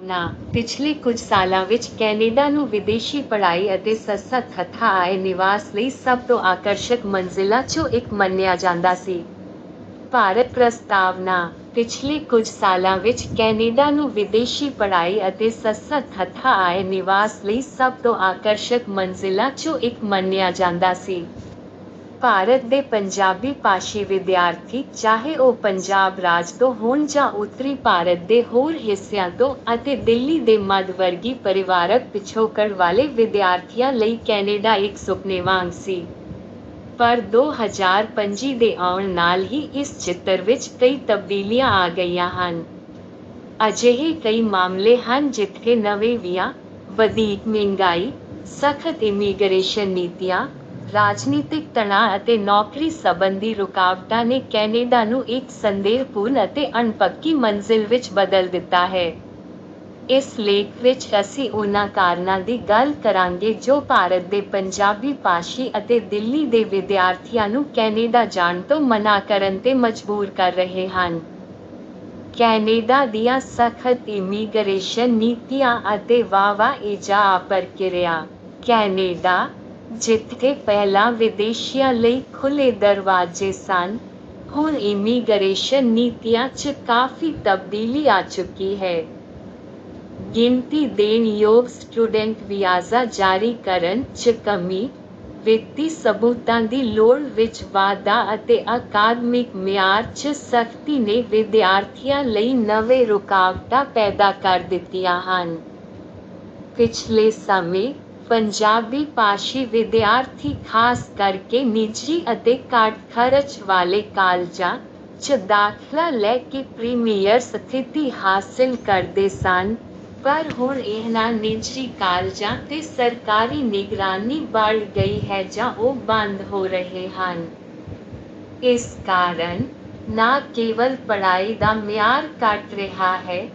ਨਾ ਪਿਛਲੇ ਕੁਝ ਸਾਲਾਂ ਵਿੱਚ ਕੈਨੇਡਾ ਨੂੰ ਵਿਦੇਸ਼ੀ ਪੜ੍ਹਾਈ ਅਤੇ ਸਸਤਾ ਥੱਥਾ ਆਏ ਨਿਵਾਸ ਲਈ ਸਭ ਤੋਂ ਆਕਰਸ਼ਕ ਮੰਜ਼ਿਲਾਂ 'ਚੋਂ ਇੱਕ ਮੰਨਿਆ ਜਾਂਦਾ ਸੀ। ਭਾਰਤ ਪ੍ਰਸਤਾਵਨਾ ਪਿਛਲੇ ਕੁਝ ਸਾਲਾਂ ਵਿੱਚ ਕੈਨੇਡਾ ਨੂੰ ਵਿਦੇਸ਼ੀ ਪੜ੍ਹਾਈ ਅਤੇ ਸਸਤਾ ਥੱਥਾ ਆਏ ਨਿਵਾਸ ਲਈ ਸਭ ਤੋਂ ਆਕਰਸ਼ਕ ਮੰਜ਼ਿਲਾਂ 'ਚੋਂ ਇੱਕ ਮੰਨਿਆ ਜਾਂਦਾ ਸੀ। ਭਾਰਤ ਦੇ ਪੰਜਾਬੀ ਭਾਸ਼ੀ ਵਿਦਿਆਰਥੀ ਚਾਹੇ ਉਹ ਪੰਜਾਬ ਰਾਜ ਤੋਂ ਹੋਣ ਜਾਂ ਉੱਤਰੀ ਭਾਰਤ ਦੇ ਹੋਰ ਹਿੱਸਿਆਂ ਤੋਂ ਅਤੇ ਦਿੱਲੀ ਦੇ ਮੱਧ ਵਰਗੀ ਪਰਿਵਾਰਕ ਪਿਛੋਕੜ ਵਾਲੇ ਵਿਦਿਆਰਥੀਆਂ ਲਈ ਕੈਨੇਡਾ ਇੱਕ ਸੁਪਨੇ ਵਾਂਗ ਸੀ। ਪਰ ਦੋ ਹਜ਼ਾਰ ਪੰਜੀ ਦੇ ਆਉਣ ਨਾਲ ਹੀ ਇਸ ਚਿੱਤਰ ਵਿੱਚ ਕਈ ਤਬਦੀਲੀਆਂ ਆ ਗਈਆਂ ਹਨ। ਅਜਿਹੇ ਕਈ ਮਾਮਲੇ ਹਨ ਜਿੱਥੇ ਨਵੇਂ ਵਿਆਹ, ਵਧੇਰੇ ਮਹਿੰਗਾਈ, ਸਖ਼ਤ ਇਮੀਗ੍ਰੇਸ਼ਨ ਨੀਤੀਆਂ, ਰਾਜਨੀਤਿਕ ਤਣਾਅ ਅਤੇ ਨੌਕਰੀ ਸੰਬੰਧੀ ਰੁਕਾਵਟਾਂ ਨੇ ਕੈਨੇਡਾ ਨੂੰ ਇੱਕ ਸੰਦੇਹਪੂਰਨ ਅਤੇ ਅਣਪੱਕੀ ਮੰਜ਼ਿਲ ਵਿੱਚ ਬਦਲ ਦਿੱਤਾ ਹੈ। ਇਸ ਲੇਖ ਵਿੱਚ ਅਸੀਂ ਉਨ੍ਹਾਂ ਕਾਰਨਾਂ ਦੀ ਗੱਲ ਕਰਾਂਗੇ ਜੋ ਭਾਰਤ ਦੇ ਪੰਜਾਬੀ ਭਾਸ਼ੀ ਅਤੇ ਦਿੱਲੀ ਦੇ ਵਿਦਿਆਰਥੀਆਂ ਨੂੰ ਕੈਨੇਡਾ ਜਾਣ ਤੋਂ ਮਨ੍ਹਾ ਕਰਨ 'ਤੇ ਮਜਬੂਰ ਕਰ ਰਹੇ ਹਨ। ਕੈਨੇਡਾ ਦੀਆਂ ਸਖ਼ਤ ਇਮੀਗ੍ਰੇਸ਼ਨ ਨੀਤੀਆਂ ਅਤੇ ਵਾਹ ਵਾਹ ਪ੍ਰਕਿਰਿਆ ਕੈਨੇਡਾ, ਜਿੱਥੇ ਪਹਿਲਾਂ ਵਿਦੇਸ਼ੀਆਂ ਲਈ ਖੁੱਲ੍ਹੇ ਦਰਵਾਜ਼ੇ ਸਨ, ਹੁਣ ਇਮੀਗ੍ਰੇਸ਼ਨ ਨੀਤੀਆਂ 'ਚ ਕਾਫ਼ੀ ਤਬਦੀਲੀ ਆ ਚੁੱਕੀ ਹੈ। ਗਿਣਤੀ ਦੇਣ ਯੋਗ ਸਟੂਡੈਂਟ ਵੀਜ਼ਾ ਜਾਰੀ ਕਰਨ 'ਚ ਕਮੀ, ਵਿੱਤੀ ਸਬੂਤਾਂ ਦੀ ਲੋੜ ਵਿੱਚ ਵਾਧਾ ਅਤੇ ਅਕਾਦਮਿਕ ਮਿਆਰ 'ਚ ਸਖ਼ਤੀ ਨੇ ਵਿਦਿਆਰਥੀਆਂ ਲਈ ਨਵੇਂ ਰੁਕਾਵਟਾਂ ਪੈਦਾ ਕਰ ਦਿੱਤੀਆਂ ਹਨ। ਪਿਛਲੇ ਸਮੇਂ, ਪੰਜਾਬੀ ਭਾਸ਼ੀ ਵਿਦਿਆਰਥੀ ਖ਼ਾਸ ਕਰਕੇ ਨਿੱਜੀ ਅਤੇ ਘੱਟ ਖ਼ਰਚ ਵਾਲੇ ਕਾਲਜਾਂ 'ਚ ਦਾਖਲਾ ਲੈ ਕੇ ਪ੍ਰੀਮੀਅਰ ਸਥਿਤੀ ਹਾਸਿਲ ਕਰਦੇ ਸਨ, ਪਰ ਹੁਣ ਇਹਨਾਂ ਨਿੱਜੀ ਕਾਲਜਾਂ 'ਤੇ ਸਰਕਾਰੀ ਨਿਗਰਾਨੀ बढ़ ਗਈ ਹੈ ਜਾਂ ਉਹ ਬੰਦ ਹੋ ਰਹੇ ਹਨ। ਇਸ ਕਾਰਨ, ਨਾ ਕੇਵਲ ਪੜ੍ਹਾਈ ਦਾ ਮਿਆਰ ਘਟ ਰਿਹਾ ਹੈ,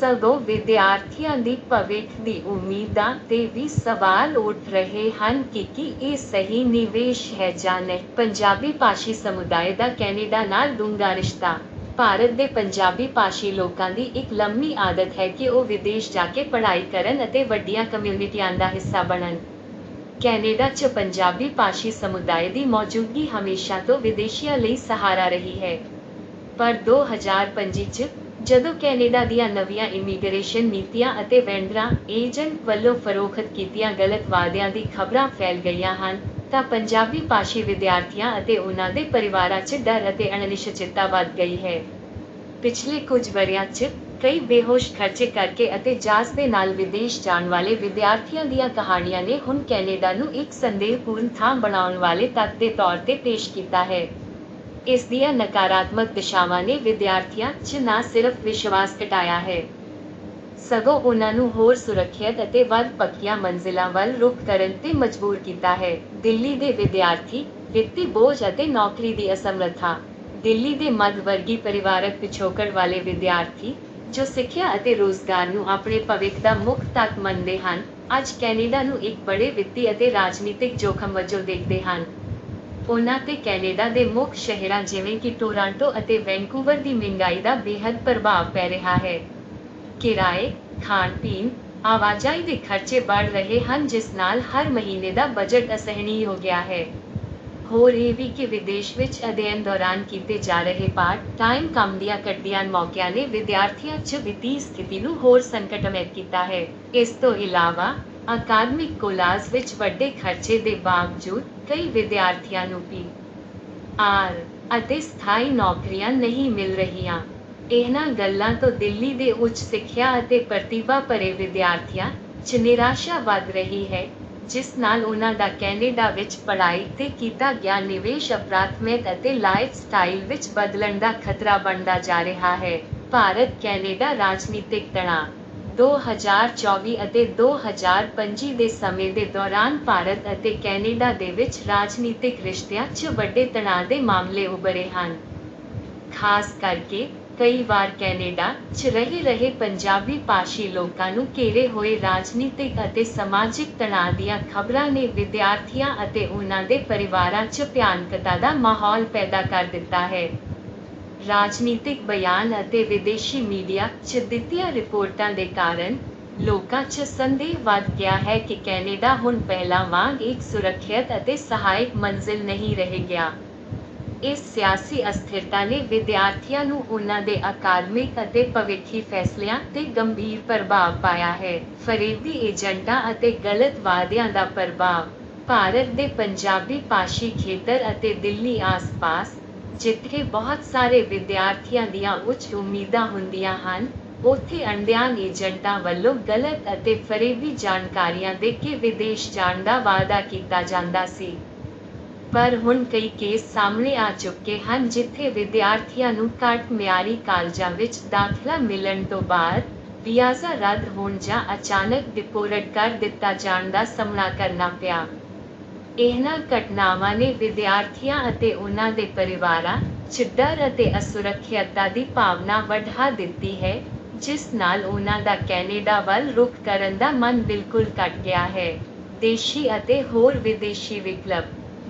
ਸਗੋਂ ਵਿਦਿਆਰਥੀਆਂ ਦੀ ਭਵਿੱਖ ਦੀ ਉਮੀਦਾਂ 'ਤੇ ਵੀ ਸਵਾਲ ਉੱਠ ਰਹੇ ਹਨ ਕਿ ਕੀ ਇਹ ਸਹੀ ਨਿਵੇਸ਼ ਹੈ ਜਾਂ ਨਹੀਂ। ਪੰਜਾਬੀ ਭਾਸ਼ੀ ਸਮੁਦਾਇ ਦਾ ਕੈਨੇਡਾ ਨਾਲ ਡੂੰਘਾ ਰਿਸ਼ਤਾ ਭਾਰਤ ਦੇ ਪੰਜਾਬੀ ਭਾਸ਼ੀ ਲੋਕਾਂ ਦੀ ਇੱਕ ਲੰਮੀ ਆਦਤ ਹੈ ਕਿ ਉਹ ਵਿਦੇਸ਼ ਜਾ ਕੇ ਪੜ੍ਹਾਈ ਕਰਨ ਅਤੇ ਵੱਡੀਆਂ ਕਮਿਊਨਿਟੀਆਂ ਦਾ ਹਿੱਸਾ ਬਣਨ। ਕੈਨੇਡਾ 'ਚ ਪੰਜਾਬੀ ਭਾਸ਼ੀ ਸਮੁਦਾਇ ਦੀ ਮੌਜੂਦਗੀ ਹਮੇਸ਼ਾ ਤੋਂ ਵਿਦੇਸ਼ੀਆਂ ਲਈ ਸਹਾਰਾ ਰਹੀ ਹੈ। ਪਰ ਦੋ ਹਜ਼ਾਰ ਪੰਜੀ 'ਚ, ਜਦੋਂ ਕੈਨੇਡਾ ਦੀਆਂ ਨਵੀਆਂ ਇਮੀਗ੍ਰੇਸ਼ਨ ਨੀਤੀਆਂ ਅਤੇ ਵੈਂਡਰਾਂ, ਏਜੰਟ ਵੱਲੋਂ ਫਰੋਖ਼ਤ ਕੀਤੀਆਂ ਗਲਤ ਵਾਅਦਿਆਂ ਦੀ ਖ਼ਬਰਾਂ ਫੈਲ ਗਈਆਂ ਹਨ, ਤਾਂ ਪੰਜਾਬੀ ਭਾਸ਼ੀ ਵਿਦਿਆਰਥੀਆਂ ਅਤੇ ਉਨ੍ਹਾਂ ਦੇ ਪਰਿਵਾਰਾਂ 'ਚ ਡਰ ਅਤੇ ਅਨਿਸ਼ਚਿਤਤਾ ਵੱਧ ਗਈ ਹੈ। ਪਿਛਲੇ ਕੁਝ ਵਰ੍ਹਿਆਂ 'ਚ, ਕਈ ਬੇਹੋਸ਼ ਖ਼ਰਚੇ ਕਰਕੇ ਅਤੇ ਜਹਾਜ਼ ਦੇ ਨਾਲ ਵਿਦੇਸ਼ ਜਾਣ ਵਾਲੇ ਵਿਦਿਆਰਥੀਆਂ ਦੀਆਂ ਕਹਾਣੀਆਂ ਨੇ ਹੁਣ ਕੈਨੇਡਾ ਨੂੰ ਇੱਕ ਸੰਦੇਹਪੂਰਨ ਥਾਂ ਬਣਾਉਣ ਵਾਲੇ ਤੱਤ ਦੇ ਤੌਰ 'ਤੇ ਪੇਸ਼ ਕੀਤਾ ਹੈ। ਇਸ ਦੀਆਂ ਨਕਾਰਾਤਮਕ ਦਿਸ਼ਾਵਾਂ ਨੇ ਵਿਦਿਆਰਥੀਆਂ 'ਚ ਨਾ ਸਿਰਫ਼ ਵਿਸ਼ਵਾਸ ਘਟਾਇਆ ਹੈ, ਸਗੋਂ ਉਨ੍ਹਾਂ ਨੂੰ ਹੋਰ ਸੁਰੱਖਿਅਤ ਅਤੇ ਵੱਧ ਪੱਕੀਆਂ ਮੰਜ਼ਿਲਾਂ ਵੱਲ ਰੁਖ ਕਰਨ 'ਤੇ ਮਜਬੂਰ ਕੀਤਾ ਹੈ। ਦਿੱਲੀ ਦੇ ਵਿਦਿਆਰਥੀ, ਵਿੱਤੀ ਬੋਝ ਅਤੇ ਨੌਕਰੀ ਦੀ ਅਸਮਰੱਥਾ ਦਿੱਲੀ ਦੇ ਮੱਧ ਵਰਗੀ ਪਰਿਵਾਰਕ ਪਿਛੋਕੜ ਵਾਲੇ ਵਿਦਿਆਰਥੀ, ਜੋ ਸਿੱਖਿਆ ਅਤੇ ਰੋਜ਼ਗਾਰ ਨੂੰ ਆਪਣੇ ਭਵਿੱਖ ਦਾ ਮੁੱਖ ਤੱਕ ਮੰਨਦੇ ਹਨ, ਅੱਜ ਕੈਨੇਡਾ ਨੂੰ ਇੱਕ ਬੜੇ ਵਿੱਤੀ ਅਤੇ ਰਾਜਨੀਤਿਕ ਜੋਖਮ ਵਜੋਂ ਦੇਖਦੇ ਹਨ। ਉਹਨਾਂ ਤੇ ਕੈਨੇਡਾ ਦੇ ਮੁੱਖ ਸ਼ਹਿਰਾਂ ਜਿਵੇਂ ਕਿ ਟੋਰਾਂਟੋ ਅਤੇ ਵੈਂਕੂਵਰ ਦੀ ਮਹਿੰਗਾਈ ਦਾ ਬੇहद ਪ੍ਰਭਾਵ ਪੈ ਰਿਹਾ ਹੈ। ਕਿਰਾਏ, ਖਾਣ-ਪੀਣ, ਆਵਾਜਾਈ ਦੇ ਖਰਚੇ ਵੱਧ ਰਹੇ ਹਨ, ਜਿਸ ਨਾਲ ਹਰ ਮਹੀਨੇ ਦਾ ਬਜਟ ਅਸਹਿਣੀ ਹੋ ਗਿਆ ਹੈ। ਹੋਰ ਇਹ ਵੀ ਕਿ ਵਿਦੇਸ਼ ਵਿੱਚ ਅਧਿਐਨ ਦੌਰਾਨ ਕੀਤੇ ਜਾ ਰਹੇ ਪਾਰਟ ਟਾਈਮ ਕੰਮ ਦੀਆਂ ਕੱਢੀਆਂ ਮੌਕਿਆਂ ਨੇ ਵਿਦਿਆਰਥੀਆਂ 'ਚ ਵਿੱਤੀ ਸਥਿਤੀ ਨੂੰ ਹੋਰ ਸੰਕਟਮਈ ਕੀਤਾ ਹੈ। ਇਸ ਤੋਂ ਇਲਾਵਾ ਅਕਾਦਮਿਕ ਕੋਲਾਜ ਵਿੱਚ ਵੱਡੇ ਖਰਚੇ ਦੇ ਬਾਵਜੂਦ ਕਈ ਵਿਦਿਆਰਥੀਆਂ ਨੂੰ ਪੀ. ਆਰ. ਅਤੇ ਸਥਾਈ ਨੌਕਰੀਆਂ ਨਹੀਂ ਮਿਲ ਰਹੀਆਂ। ਇਹਨਾਂ ਗੱਲਾਂ ਤੋਂ ਦਿੱਲੀ ਦੇ ਉੱਚ ਸਿੱਖਿਆ ਅਤੇ ਪ੍ਰਤਿਭਾ ਭਰੇ ਵਿਦਿਆਰਥੀਆਂ 'ਚ ਨਿਰਾਸ਼ਾ ਵੱਧ ਰਹੀ ਹੈ, ਜਿਸ ਨਾਲ ਉਨ੍ਹਾਂ ਦਾ ਕੈਨੇਡਾ ਵਿੱਚ ਪੜ੍ਹਾਈ 'ਤੇ ਕੀਤਾ ਗਿਆ ਨਿਵੇਸ਼ ਅਪਰਾਥਮਿਕ ਅਤੇ ਲਾਈਫ਼-ਸਟਾਈਲ ਵਿੱਚ ਬਦਲਣ ਦਾ ਖ਼ਤਰਾ ਬਣਦਾ ਜਾ ਰਿਹਾ ਹੈ। ਭਾਰਤ-ਕੈਨੇਡਾ ਰਾਜਨੀਤਿਕ ਤਣਾਅ ਦੋ ਹਜ਼ਾਰ ਚੌਵੀ ਅਤੇ ਦੋ ਹਜ਼ਾਰ ਪੰਜੀ ਦੇ ਸਮੇਂ ਦੇ ਦੌਰਾਨ ਭਾਰਤ ਅਤੇ ਕੈਨੇਡਾ ਦੇ ਵਿੱਚ ਰਾਜਨੀਤਿਕ ਰਿਸ਼ਤਿਆਂ 'ਚ ਵੱਡੇ ਤਣਾਅ ਦੇ ਮਾਮਲੇ ਉੱਭਰੇ ਹਨ। ਖ਼ਾਸ ਕਰਕੇ, ਕਈ ਵਾਰ ਕੈਨੇਡਾ 'ਚ ਰਹਿ ਰਹੇ ਪੰਜਾਬੀ ਭਾਸ਼ੀ ਲੋਕਾਂ ਨੂੰ ਘੇਰੇ ਹੋਏ ਰਾਜਨੀਤਿਕ ਅਤੇ ਸਮਾਜਿਕ ਤਣਾਅ ਦੀਆਂ ਖ਼ਬਰਾਂ ਨੇ ਵਿਦਿਆਰਥੀਆਂ ਅਤੇ ਉਹਨਾਂ ਦੇ ਪਰਿਵਾਰਾਂ 'ਚ ਭਿਆਨਕਤਾ ਦਾ ਮਾਹੌਲ ਪੈਦਾ ਕਰ ਦਿੱਤਾ ਹੈ। ਰਾਜਨੀਤਿਕ ਬਿਆਨ ਅਤੇ ਵਿਦੇਸ਼ੀ ਮੀਡੀਆ 'ਚ ਦਿੱਤੀਆਂ ਰਿਪੋਰਟਾਂ ਦੇ ਕਾਰਨ ਲੋਕਾਂ 'ਚ ਸੰਦੇਹ ਵੱਧ ਗਿਆ ਹੈ ਕਿ ਕੈਨੇਡਾ ਹੁਣ ਪਹਿਲਾਂ ਵਾਂਗ ਇੱਕ ਸੁਰੱਖਿਅਤ ਅਤੇ ਸਹਾਇਕ ਮੰਜ਼ਿਲ ਨਹੀਂ ਰਹਿ ਗਿਆ। ਇਸ ਸਿਆਸੀ ਅਸਥਿਰਤਾ ਨੇ ਵਿਦਿਆਰਥੀਆਂ ਨੂੰ ਉਨ੍ਹਾਂ ਦੇ ਅਕਾਦਮਿਕ ਅਤੇ ਭਵਿੱਖੀ ਫੈਸਲਿਆਂ 'ਤੇ ਗੰਭੀਰ ਪ੍ਰਭਾਵ ਪਾਇਆ ਹੈ। ਫਰੇਬੀ ਏਜੰਟਾਂ ਅਤੇ ਗਲਤ ਵਾਅਦਿਆਂ ਦਾ ਪ੍ਰਭਾਵ ਭਾਰਤ ਦੇ ਪੰਜਾਬੀ ਭਾਸ਼ੀ ਖੇਤਰ ਅਤੇ ਦਿੱਲੀ ਆਸ-ਪਾਸ ਜਿੱਥੇ ਬਹੁਤ ਸਾਰੇ ਵਿਦਿਆਰਥੀਆਂ ਦੀਆਂ ਉੱਚ ਉਮੀਦਾਂ ਹੁੰਦੀਆਂ ਹਨ, ਉੱਥੇ ਅਣਦਿਆਨ ਏਜੰਟਾਂ ਵੱਲੋਂ ਗਲਤ ਅਤੇ ਫਰੇਬੀ ਜਾਣਕਾਰੀਆਂ ਦੇ ਕੇ ਵਿਦੇਸ਼ ਜਾਣ ਦਾ ਵਾਅਦਾ ਕੀਤਾ ਜਾਂਦਾ ਸੀ। ਪਰ ਹੁਣ ਕਈ ਕੇਸ ਸਾਹਮਣੇ ਆ ਚੁੱਕੇ ਹਨ, ਜਿੱਥੇ ਵਿਦਿਆਰਥੀਆਂ ਨੂੰ ਘੱਟ ਮਿਆਰੀ ਕਾਲਜਾਂ ਵਿੱਚ ਦਾਖਲਾ ਮਿਲਣ ਤੋਂ ਬਾਅਦ ਵੀਜ਼ਾ ਰੱਦ ਹੋਣ ਜਾਂ ਅਚਾਨਕ ਡਿਪੋਰਟ ਕਰ ਦਿੱਤਾ ਜਾਣ ਦਾ ਸਾਹਮਣਾ ਕਰਨਾ ਪਿਆ। ਇਹਨਾਂ ਘਟਨਾਵਾਂ ਨੇ ਵਿਦਿਆਰਥੀਆਂ ਅਤੇ ਉਨ੍ਹਾਂ ਦੇ ਪਰਿਵਾਰਾਂ 'ਚ ਡਰ ਅਤੇ ਅਸੁਰੱਖਿਅਤਾ ਦੀ ਭਾਵਨਾ ਵਧਾ ਦਿੱਤੀ ਹੈ, ਜਿਸ ਨਾਲ ਉਨ੍ਹਾਂ ਦਾ ਕੈਨੇਡਾ ਵੱਲ ਰੁਖ ਕਰਨ ਦਾ ਮਨ ਬਿਲਕੁਲ ਘਟ ਗਿਆ ਹੈ। ਦੇਸ਼ੀ ਅਤੇ ਹੋਰ ਵਿਦੇਸ਼ੀ ਵਿਕਲਪ,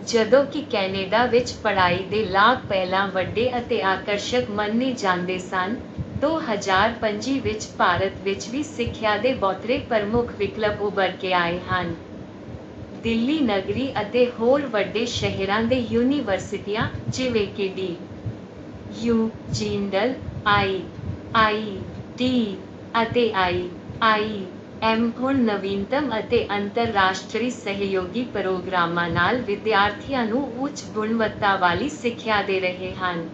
ਜਦੋਂ ਕਿ ਕੈਨੇਡਾ ਵਿੱਚ ਪੜ੍ਹਾਈ ਦੇ ਲਾਭ ਪਹਿਲਾਂ ਵੱਡੇ ਅਤੇ ਆਕਰਸ਼ਕ ਮੰਨੇ ਜਾਂਦੇ ਸਨ 2025 ਵਿੱਚ ਭਾਰਤ ਵਿੱਚ ਵੀ ਸਿੱਖਿਆ ਦੇ ਬਹੁਤੇ ਪ੍ਰਮੁੱਖ ਵਿਕਲਪ ਉੱਭਰ ਕੇ ਆਏ ਹਨ। ਦਿੱਲੀ ਨਗਰੀ ਅਤੇ ਹੋਰ ਵੱਡੇ ਸ਼ਹਿਰਾਂ ਦੇ ਯੂਨੀਵਰਸਿਟੀਆਂ, ਜਿਵੇਂ ਕਿ D, U, Jindal, I I T ਅਤੇ ਆਈ ਆਈ, ਐਮ ਹੁਣ ਨਵੀਨਤਮ ਅਤੇ ਅੰਤਰਰਾਸ਼ਟਰੀ ਸਹਿਯੋਗੀ ਪ੍ਰੋਗਰਾਮਾਂ ਨਾਲ ਵਿਦਿਆਰਥੀਆਂ ਨੂੰ ਉੱਚ ਗੁਣਵੱਤਾ ਵਾਲੀ ਸਿੱਖਿਆ ਦੇ ਰਹੇ ਹਨ।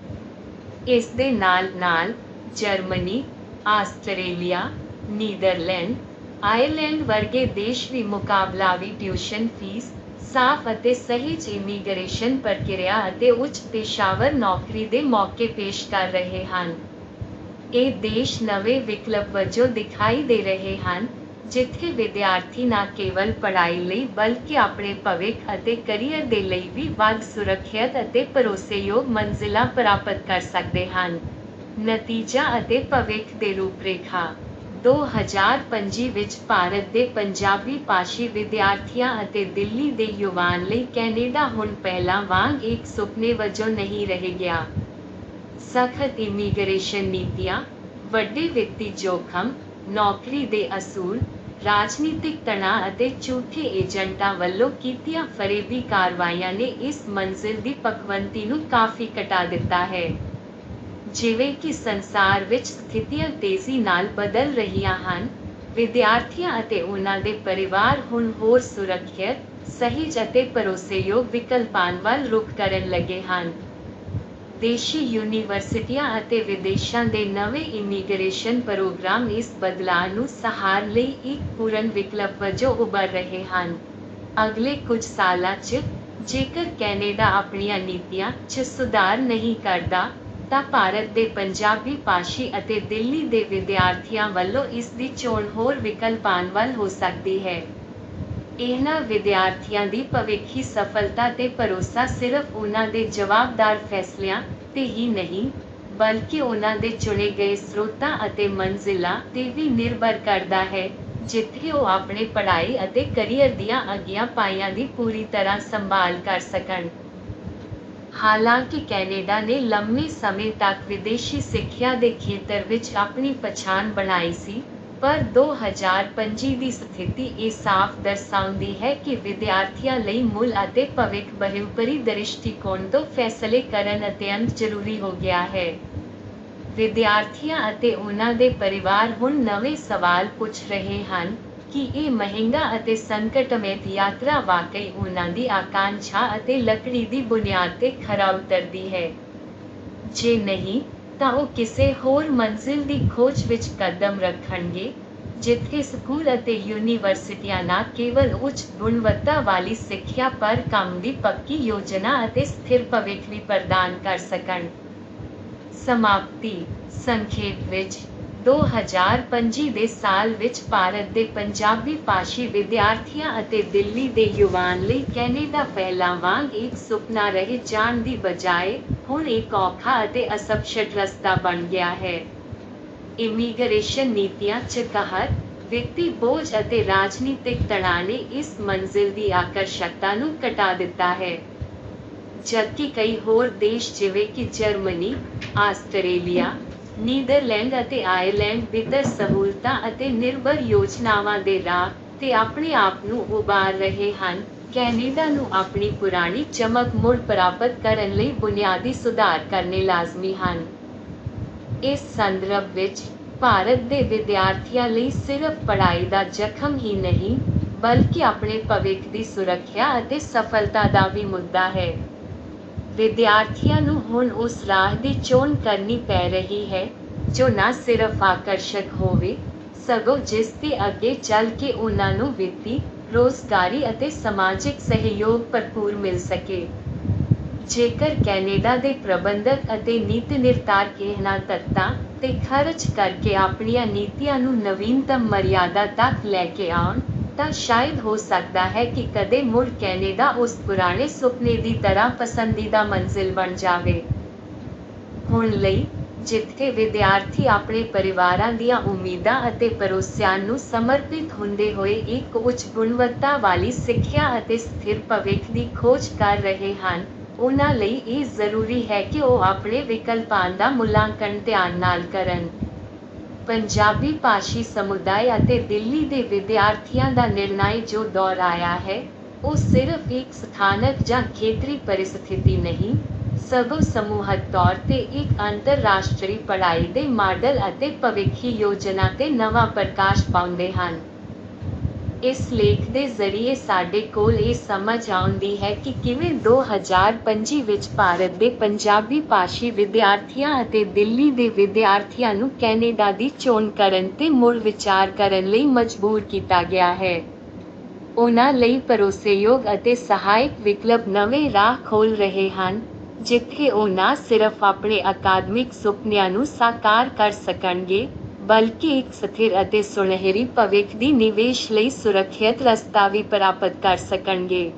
ਇਸ ਦੇ ਨਾਲ-ਨਾਲ ਜਰਮਨੀ, ਆਸਟ੍ਰੇਲੀਆ, ਨੀਦਰਲੈਂਡ ਆਇਰਲੈਂਡ ਵਰਗੇ ਦੇਸ਼ ਵੀ ਮੁਕਾਬਲਾਵੀ ਟਿਊਸ਼ਨ ਫੀਸ, ਸਾਫ਼ ਅਤੇ ਸਹਿਜ ਇਮੀਗ੍ਰੇਸ਼ਨ ਪ੍ਰਕਿਰਿਆ ਅਤੇ ਉੱਚ ਪੇਸ਼ਾਵਰ ਨੌਕਰੀ ਦੇ ਮੌਕੇ ਪੇਸ਼ ਕਰ ਰਹੇ ਹਨ। ਇਹ ਦੇਸ਼ ਨਵੇਂ ਵਿਕਲਪ ਵਜੋਂ ਦਿਖਾਈ ਦੇ ਰਹੇ ਹਨ, ਜਿੱਥੇ ਵਿਦਿਆਰਥੀ ਨਾ ਕੇਵਲ ਪੜ੍ਹਾਈ ਲਈ, ਬਲਕਿ ਆਪਣੇ ਭਵਿੱਖ ਅਤੇ ਕੈਰੀਅਰ ਦੇ ਲਈ ਵੀ ਵੱਧ ਸੁਰੱਖਿਅਤ ਅਤੇ ਭਰੋਸੇਯੋਗ ਮੰਜ਼ਿਲਾਂ ਪ੍ਰਾਪਤ ਕਰ ਸਕਦੇ ਹਨ। ਨਤੀਜਾ ਅਤੇ ਭਵਿੱਖ ਦੇ ਰੂਪਰੇਖਾ 2025 ਵਿੱਚ ਭਾਰਤ ਦੇ ਪੰਜਾਬੀ ਭਾਸ਼ੀ ਵਿਦਿਆਰਥੀਆਂ ਅਤੇ ਦਿੱਲੀ ਦੇ ਯੁਵਾਨ ਲਈ ਕੈਨੇਡਾ ਹੁਣ ਪਹਿਲਾਂ ਵਾਂਗ ਇੱਕ ਸੁਪਨੇ ਵਜੋਂ ਨਹੀਂ ਰਹਿ ਗਿਆ। ਸਖਤ ਇਮੀਗ੍ਰੇਸ਼ਨ ਨੀਤੀਆਂ, ਵੱਡੇ ਵਿੱਤੀ ਜੋਖਮ, ਨੌਕਰੀ ਦੇ ਅਸੂਲ, ਰਾਜਨੀਤਿਕ ਤਣਾਅ ਅਤੇ ਝੂਠੇ ਏਜੰਟਾਂ ਵੱਲੋਂ ਕੀਤੀਆਂ ਫਰੇਬੀ ਕਾਰਵਾਈਆਂ ਨੇ ਇਸ ਮੰਜ਼ਿਲ ਦੀ ਪਕਵੰਤੀ ਨੂੰ ਕਾਫੀ ਘਟਾ ਦਿੱਤਾ ਹੈ। ਜਿਵੇਂ ਕਿ ਸੰਸਾਰ ਵਿੱਚ ਸਥਿਤੀਆਂ ਤੇਜ਼ੀ ਨਾਲ ਬਦਲ ਰਹੀਆਂ ਹਨ, ਵਿਦਿਆਰਥੀਆਂ ਅਤੇ ਉਹਨਾਂ ਦੇ ਪਰਿਵਾਰ ਹੁਣ ਹੋਰ ਸੁਰੱਖਿਅਤ, ਸਹਿਜ ਅਤੇ ਭਰੋਸੇਯੋਗ ਵਿਕਲਪਾਂ ਵੱਲ ਰੁਖ ਕਰਨ ਲੱਗੇ ਹਨ। ਦੇਸ਼ੀ ਯੂਨੀਵਰਸਿਟੀਆਂ ਅਤੇ ਵਿਦੇਸ਼ਾਂ ਦੇ ਨਵੇਂ ਇਮੀਗ੍ਰੇਸ਼ਨ ਪ੍ਰੋਗਰਾਮ ਇਸ ਬਦਲਾਅ ਨੂੰ ਸਹਾਰ ਲਈ ਇੱਕ ਪੂਰਨ ਵਿਕਲਪ ਵਜੋਂ ਉਭਰ ਰਹੇ ਹਨ। ਅਗਲੇ ਕੁਝ ਸਾਲਾਂ 'ਚ ਜੇਕਰ ਕੈਨੇਡਾ ਆਪਣੀਆਂ ਨੀਤੀਆਂ 'ਚ ਸੁਧਾਰ ਨਹੀਂ ਕਰਦਾ ਤਾਂ ਭਾਰਤ ਦੇ ਪੰਜਾਬੀ ਭਾਸ਼ੀ ਅਤੇ ਦਿੱਲੀ ਦੇ ਵਿਦਿਆਰਥੀਆਂ ਵੱਲੋਂ ਇਸ ਦੀ ਚੋਣ ਹੋਰ ਵਿਕਲਪਾਂ ਵੱਲ ਹੋ ਸਕਦੀ ਹੈ। ਇਹਨਾਂ ਵਿਦਿਆਰਥੀਆਂ ਦੀ ਭਵਿੱਖੀ ਸਫਲਤਾ ਤੇ ਭਰੋਸਾ ਸਿਰਫ ਉਹਨਾਂ ਦੇ ਜਵਾਬਦਾਰ ਫੈਸਲਿਆਂ ਤੇ ਹੀ ਨਹੀਂ, ਬਲਕਿ ਉਹਨਾਂ ਦੇ ਚੁਣੇ ਗਏ ਸਰੋਤਾਂ ਅਤੇ ਮੰਜ਼ਿਲਾਂ ਤੇ ਵੀ ਨਿਰਭਰ ਕਰਦਾ ਹੈ, ਜਿੱਥੇ ਉਹ ਆਪਣੇ ਪੜ੍ਹਾਈ ਅਤੇ ਕੈਰੀਅਰ ਦੀਆਂ ਅਗੀਆਂ ਪਾਈਆਂ ਦੀ ਪੂਰੀ ਤਰ੍ਹਾਂ ਸੰਭਾਲ ਕਰ ਸਕਣ। ਹਾਲਾਂਕਿ ਕੈਨੇਡਾ ਨੇ ਲੰਮੇ ਸਮੇਂ ਤੱਕ ਵਿਦੇਸ਼ੀ ਸਿੱਖਿਆ ਦੇ ਖੇਤਰ ਵਿੱਚ ਆਪਣੀ ਪਛਾਣ ਬਣਾਈ ਸੀ, ਪਰ 2025 ਦੀ ਸਥਿਤੀ ਇਹ ਸਾਫ਼ ਦਰਸਾਉਂਦੀ ਹੈ ਕਿ ਵਿਦਿਆਰਥੀਆਂ ਲਈ ਮੁੱਲ ਅਤੇ ਭਵਿੱਖ ਬਹੁਪਰੀ ਦ੍ਰਿਸ਼ਟੀਕੋਣ ਤੋਂ ਫੈਸਲੇ ਕਰਨ ਅਤਿਅੰਤ ਜ਼ਰੂਰੀ ਹੋ ਗਿਆ ਹੈ। ਵਿਦਿਆਰਥੀਆਂ ਅਤੇ ਉਹਨਾਂ ਦੇ ਪਰਿਵਾਰ ਹੁਣ ਨਵੇਂ ਸਵਾਲ ਪੁੱਛ ਰਹੇ ਹਨ ਕਿ ਇਹ ਮਹਿੰਗਾ ਅਤੇ ਸੰਕਟਮਈ ਯਾਤਰਾ ਵਾਕਈ ਉਹਨਾਂ ਦੀ ਆਕਾਂਖਿਆ ਅਤੇ ਲੱਕੜੀ ਦੀ ਬੁਨਿਆਦ ਤੇ ਖਰਾ ਉਤਰਦੀ ਹੈ। ਜੇ ਨਹੀਂ, ਤਾਂ ਉਹ ਕਿਸੇ ਹੋਰ ਮੰਜ਼ਿਲ ਦੀ ਖੋਜ ਵਿੱਚ ਕਦਮ ਰੱਖਣਗੇ, ਜਿੱਥੇ ਸਕੂਲ ਅਤੇ ਯੂਨੀਵਰਸਿਟੀਆਂ ਨਾ ਕੇਵਲ ਉੱਚ ਗੁਣਵੱਤਾ ਵਾਲੀ ਸਿੱਖਿਆ ਪਰ ਕੰਮ ਦੀ ਪੱਕੀ ਯੋਜਨਾ ਅਤੇ ਸਥਿਰ ਭਵਿੱਖ ਵੀ ਪ੍ਰਦਾਨ ਕਰ ਸਕਣ। ਸਮਾਪਤੀ ਸੰਖੇਪ ਵਿੱਚ 2025 ਦੇ ਸਾਲ ਵਿੱਚ ਭਾਰਤ ਦੇ ਪੰਜਾਬੀ ਭਾਸ਼ੀ ਵਿਦਿਆਰਥੀਆਂ ਅਤੇ ਦਿੱਲੀ ਦੇ ਯੁਵਾਆਂ ਲਈ ਕੈਨੇਡਾ ਪਹਿਲਾਂ ਵਾਂਗ ਇੱਕ ਸੁਪਨਾ ਰਹਿ ਜਾਣ ਦੀ ਬਜਾਏ ਹੁਣ ਇੱਕ ਔਖਾ ਅਤੇ ਅਸਪਸ਼ਟ ਰਸਤਾ ਬਣ ਗਿਆ ਹੈ। ਇਮੀਗ੍ਰੇਸ਼ਨ ਨੀਤੀਆਂ 'ਚ ਕਹਰ ਵਿੱਤੀ ਬੋਝ ਅਤੇ ਰਾਜਨੀਤਿਕ ਤਣਾਅ ਨੇ ਇਸ ਮੰਜ਼ਿਲ ਦੀ ਆਕਰਸ਼ਕਤਾ ਨੂੰ ਘਟਾ ਦਿੱਤਾ ਹੈ। ਜਦਕਿ ਕਈ ਹੋਰ ਦੇਸ਼ ਜਿਵੇਂ ਕਿ ਜਰਮਨੀ, ਆਸਟ੍ਰੇਲੀਆ ਨੀਦਰਲੈਂਡ ਅਤੇ ਆਇਰਲੈਂਡ ਬਿਹਤਰ ਸਹੂਲਤਾਂ ਅਤੇ ਨਿਰਭਰ ਯੋਜਨਾਵਾਂ ਦੇ ਰਾਹ ਤੇ ਆਪਣੇ ਆਪ ਨੂੰ ਉਭਾਰ ਰਹੇ ਹਨ। ਕੈਨੇਡਾ ਨੂੰ ਆਪਣੀ ਪੁਰਾਣੀ ਚਮਕ ਮੁੜ ਪ੍ਰਾਪਤ ਕਰਨ ਲਈ ਬੁਨਿਆਦੀ ਸੁਧਾਰ ਕਰਨੇ ਲਾਜ਼ਮੀ ਹਨ। ਇਸ ਸੰਦਰਭ ਵਿੱਚ ਭਾਰਤ ਦੇ ਵਿਦਿਆਰਥੀਆਂ ਲਈ ਸਿਰਫ ਪੜ੍ਹਾਈ ਦਾ ਜ਼ਖਮ ਹੀ ਨਹੀਂ, ਬਲਕਿ ਆਪਣੇ ਭਵਿੱਖ ਦੀ ਸੁਰੱਖਿਆ ਅਤੇ ਸਫਲਤਾ ਦਾ ਵੀ ਮੁੱਦਾ ਹੈ। ਵਿਦਿਆਰਥੀਆਂ ਨੂੰ ਹੁਣ ਉਸ ਰਾਹ ਦੀ ਚੋਣ ਕਰਨੀ ਪੈ ਰਹੀ ਹੈ, ਜੋ ਨਾ ਸਿਰਫ ਆਕਰਸ਼ਕ ਹੋਵੇ, ਸਗੋਂ ਜਿਸ ਦੇ ਅੱਗੇ ਚੱਲ ਕੇ ਉਹਨਾਂ ਨੂੰ ਵਿੱਤੀ, ਰੋਜ਼ਗਾਰੀ ਅਤੇ ਸਮਾਜਿਕ ਸਹਿਯੋਗ ਭਰਪੂਰ ਮਿਲ ਸਕੇ। ਜੇਕਰ ਕੈਨੇਡਾ ਦੇ ਪ੍ਰਬੰਧਕ ਅਤੇ ਨੀਤੀ ਨਿਰਧਾਰਕ ਇਹਨਾਂ ਤੱਤਾਂ ਤੇ ਖਰਚ ਕਰਕੇ ਆਪਣੀਆਂ ਨੀਤੀਆਂ ਨੂੰ ਨਵੀਨਤਮ ਮਰਿਆਦਾ ਤੱਕ ਲੈ ਕੇ ਆਉਣ ਤਾਂ ਸ਼ਾਇਦ ਹੋ ਸਕਦਾ ਹੈ ਕਿ ਕਦੇ ਮੁੜ ਕੈਨੇਡਾ ਉਸ ਪੁਰਾਣੇ ਸੁਪਨੇ ਦੀ ਤਰ੍ਹਾਂ ਪਸੰਦੀਦਾ ਮੰਜ਼ਿਲ ਬਣ ਜਾਵੇ। ਹੁਣ ਲਈ ਜਿੱਥੇ ਵਿਦਿਆਰਥੀ ਆਪਣੇ ਪਰਿਵਾਰਾਂ ਦੀਆਂ ਉਮੀਦਾਂ ਅਤੇ ਭਰੋਸਿਆਂ ਨੂੰ ਸਮਰਪਿਤ ਹੁੰਦੇ ਹੋਏ ਇੱਕ ਉੱਚ ਗੁਣਵੱਤਾ ਵਾਲੀ ਸਿੱਖਿਆ ਅਤੇ ਸਥਿਰ ਭਵਿੱਖ ਦੀ ਖੋਜ ਕਰ ਰਹੇ ਹਨ, ਉਹਨਾਂ ਲਈ ਇਹ ਜ਼ਰੂਰੀ ਹੈ ਕਿ ਉਹ ਆਪਣੇ ਵਿਕਲਪਾਂ ਦਾ ਮੁਲਾਂਕਣ ਧਿਆਨ ਨਾਲ ਕਰਨ। ਪੰਜਾਬੀ ਭਾਸ਼ੀ ਸਮੁਦਾਇ ਅਤੇ ਦਿੱਲੀ ਦੇ ਵਿਦਿਆਰਥੀਆਂ ਦਾ ਨਿਰਣੈ ਜੋ ਦੌਰ ਆਇਆ ਹੈ, ਉਹ ਸਿਰਫ ਇੱਕ ਸਥਾਨਕ ਜਾਂ ਖੇਤਰੀ ਪਰਿਸਥਿਤੀ ਨਹੀਂ, ਸਗੋਂ ਸਮੂਹਕ ਤੌਰ ਤੇ ਇੱਕ ਅੰਤਰਰਾਸ਼ਟਰੀ ਪੜ੍ਹਾਈ ਦੇ ਮਾਡਲ ਅਤੇ ਭਵਿੱਖੀ ਯੋਜਨਾ ਤੇ ਨਵਾਂ ਪ੍ਰਕਾਸ਼ ਪਾਉਂਦੇ ਹਨ। ਇਸ ਲੇਖ ਦੇ ਜ਼ਰੀਏ ਸਾਡੇ ਕੋਲ ਇਹ ਸਮਝ ਆਉਂਦੀ ਹੈ ਕਿ ਕਿਵੇਂ 2025 ਵਿੱਚ ਭਾਰਤ ਦੇ ਪੰਜਾਬੀ ਭਾਸ਼ੀ ਵਿਦਿਆਰਥੀਆਂ ਅਤੇ ਦਿੱਲੀ ਦੇ ਵਿਦਿਆਰਥੀਆਂ ਨੂੰ ਕੈਨੇਡਾ ਦੀ ਚੋਣ ਕਰਨ ਤੇ ਮੁੜ ਵਿਚਾਰ ਕਰਨ ਲਈ ਮਜਬੂਰ ਕੀਤਾ ਗਿਆ ਹੈ। ਉਹਨਾਂ ਲਈ ਭਰੋਸੇਯੋਗ ਅਤੇ ਸਹਾਇਕ ਵਿਕਲਪ ਨਵੇਂ ਰਾਹ ਖੋਲ੍ਹ ਰਹੇ ਹਨ, ਜਿੱਥੇ ਉਹ ਨਾ ਸਿਰਫ ਆਪਣੇ ਅਕਾਦਮਿਕ ਸੁਪਨਿਆਂ ਨੂੰ ਸਾਕਾਰ ਕਰ ਸਕਣਗੇ। ਬਲਕਿ ਇੱਕ ਸਥਿਰ ਅਤੇ ਸੁਨਹਿਰੀ ਭਵਿੱਖ ਦੀ ਨਿਵੇਸ਼ ਲਈ ਸੁਰੱਖਿਅਤ ਰਸਤਾ ਵੀ ਪ੍ਰਾਪਤ ਕਰ ਸਕਣਗੇ।